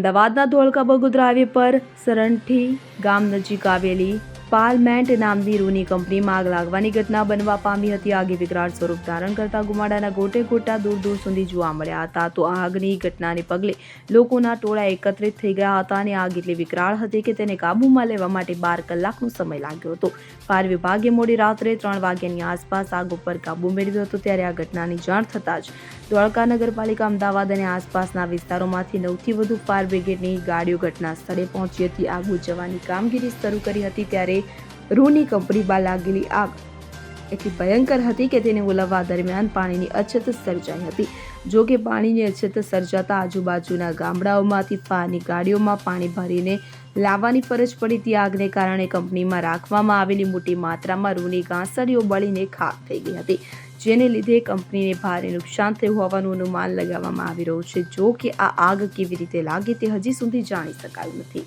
અમદાવાદના ધોળકા બગોદરા હાઈવે પર સરંઠી ગામ નજીક આવેલી પાર્લમેન્ટ નામની રૂની કંપનીમાં આગ લાગવાની ઘટના બનવા પામી હતી. આગે વિકરાળ સ્વરૂપ ધારણ કરતા ગુમાડાના ગોટે ગોટા દૂર દૂર સુધી જોવા મળ્યા હતા. તો આગની ઘટનાને પગલે લોકોના ટોળા એકત્રિત થઈ ગયા હતા અને આગ એટલી વિકરાળ હતી કે તેને કાબૂમાં લેવા માટે બાર કલાકનો સમય લાગ્યો હતો. ફાયર વિભાગે મોડી રાત્રે ત્રણ વાગ્યાની આસપાસ આગ ઉપર કાબુ મેળવ્યો હતો ત્યારે આ ઘટનાની જાણ થતાં જ દ્વારકા નગરપાલિકા અમદાવાદ અને આસપાસના વિસ્તારોમાંથી નવથી વધુ ફાયર બ્રિગેડની ગાડીઓ ઘટના સ્થળે પહોંચી હતી. આગ બુઝાવવાની કામગીરી શરૂ કરી હતી ત્યારે રૂની કંપનીમાં લાગેલી આગ. એટલી ભયંકર હતી કે તેને ઓલવવા દરમિયાન પાણીની અછત સર્જાઈ હતી. જો કે પાણીની અછત સર્જાતા આજુબાજુના ગામડાઓમાંથી પાણી ગાડીઓમાં પાણી ભરીને લાવવાની ફરજ પડી હતી. આગને કારણે કંપનીમાં રાખવામાં આવેલી મોટી માત્રામાં રૂની ઘાસડીઓ બળીને ખાક થઈ ગઈ હતી, જેને લીધે કંપનીને ભારે નુકસાન થયું હોવાનું અનુમાન લગાવવામાં આવી રહ્યું છે. જો કે આ આગ કેવી રીતે લાગી તે હજી સુધી જાણી શકાયું નથી.